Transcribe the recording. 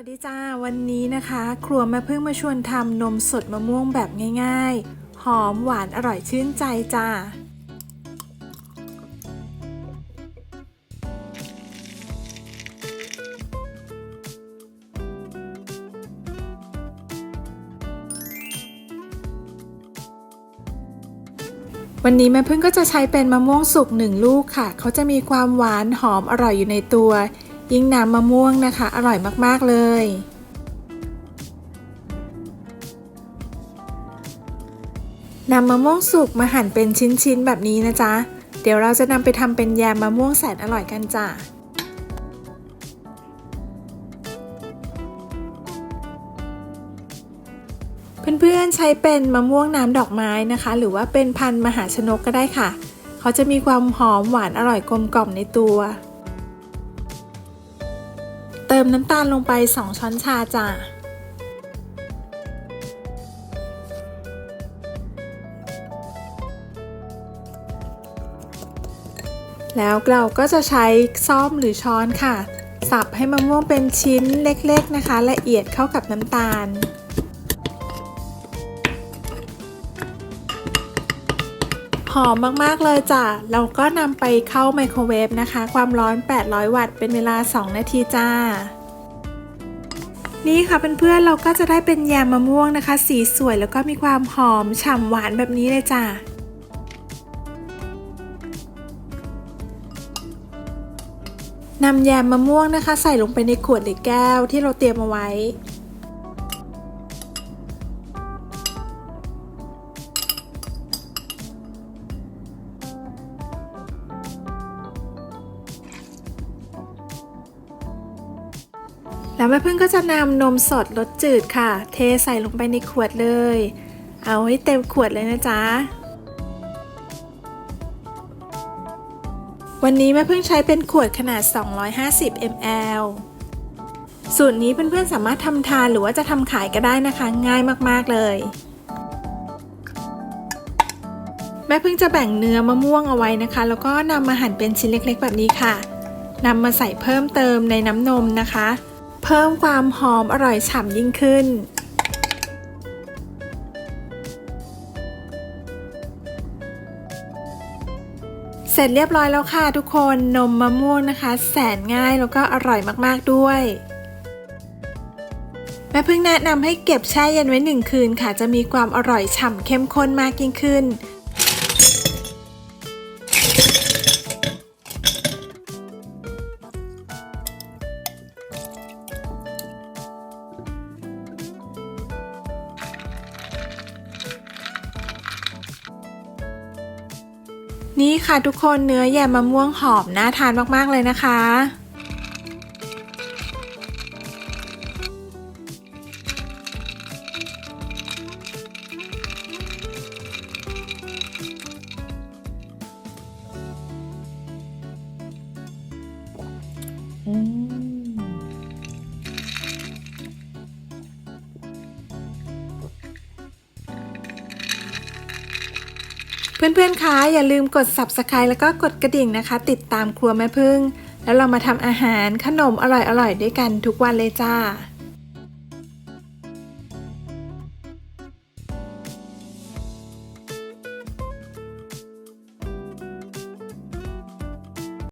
วัสดีจ้า วันนี้นะคะ ครัวแม่พึ่งมาชวนทำนมสดมะม่วงแบบง่ายๆ หอมหวานอร่อยชื่นใจจ้า วันนี้แม่พึ่งก็จะใช้เป็นมะม่วงสุกหนึ่งลูกค่ะ เขาจะมีความหวานหอมอร่อยอยู่ในตัว ยิ่งน้ำมะม่วงนะคะ อร่อยมากๆเลย นำมะม่วงสุกมาหั่นเป็นชิ้นๆแบบนี้นะจ๊ะ เดี๋ยวเราจะนำไปทำเป็นแยมมะม่วงแสนอร่อยกันจ้ะเพื่อนๆใช้เป็นมะม่วงน้ำดอกไม้นะคะ หรือว่าเป็นพันธุ์มหาชนกก็ได้ค่ะ เขาจะมีความหอมหวานอร่อยกลมกล่อมในตัว เติมน้ำตาลลงไป 2 ช้อนชาจ้ะ แล้วเราก็จะใช้ซ่อมหรือช้อนค่ะ สับให้มะม่วงเป็นชิ้นเล็กๆนะคะ ละเอียดเข้ากับน้ำตาล หอมมากๆเลยจ้ะ เราก็นำไปเข้าไมโครเวฟนะคะ ความร้อน 800 วัตต์ เป็นเวลา 2 นาทีจ้า นี่ค่ะเพื่อนๆ เราก็จะได้เป็นแยมมะม่วงนะคะ สีสวยแล้วก็มีความหอมฉ่ำหวานแบบนี้เลยจ้ะนำแยมมะม่วงนะคะ ใส่ลงไปในขวดหรือแก้วที่เราเตรียมเอาไว้ แล้วแม่พึ่งก็จะนำนมสดรสจืดค่ะ เทใส่ลงไปในขวดเลย เอาให้เต็มขวดเลยนะจ๊ะ วันนี้แม่พึ่งใช้เป็นขวดขนาด 250 ml สูตรนี้เพื่อนๆสามารถทำทานหรือว่าจะทำขายก็ได้นะคะ ง่ายมากๆเลย แม่พึ่งจะแบ่งเนื้อมะม่วงเอาไว้นะคะ แล้วก็นำมาหั่นเป็นชิ้นเล็กๆ แบบนี้ค่ะนำมาใส่เพิ่มเติมในน้ำนมนะคะ เพิ่มความหอมอร่อยฉ่ำยิ่งขึ้น เสร็จเรียบร้อยแล้วค่ะทุกคนนมมะม่วงนะคะ แสนง่ายแล้วก็อร่อยมากๆด้วยแม่เพิ่งแนะนำให้เก็บแช่เย็นไว้หนึ่งคืนค่ะ จะมีความอร่อยฉ่ำเข้มข้นมากยิ่งขึ้น นี่ค่ะทุกคนเนื้อแยมมะม่วงหอมน่าทานมากๆเลยนะคะ เพื่อนๆ คะอย่าลืมกด subscribe แล้วก็กดกระดิ่งนะคะ ติดตามครัวแม่พึ่ง แล้วเรามาทำอาหารขนมอร่อยๆ ด้วยกันทุกวันเลยจ้า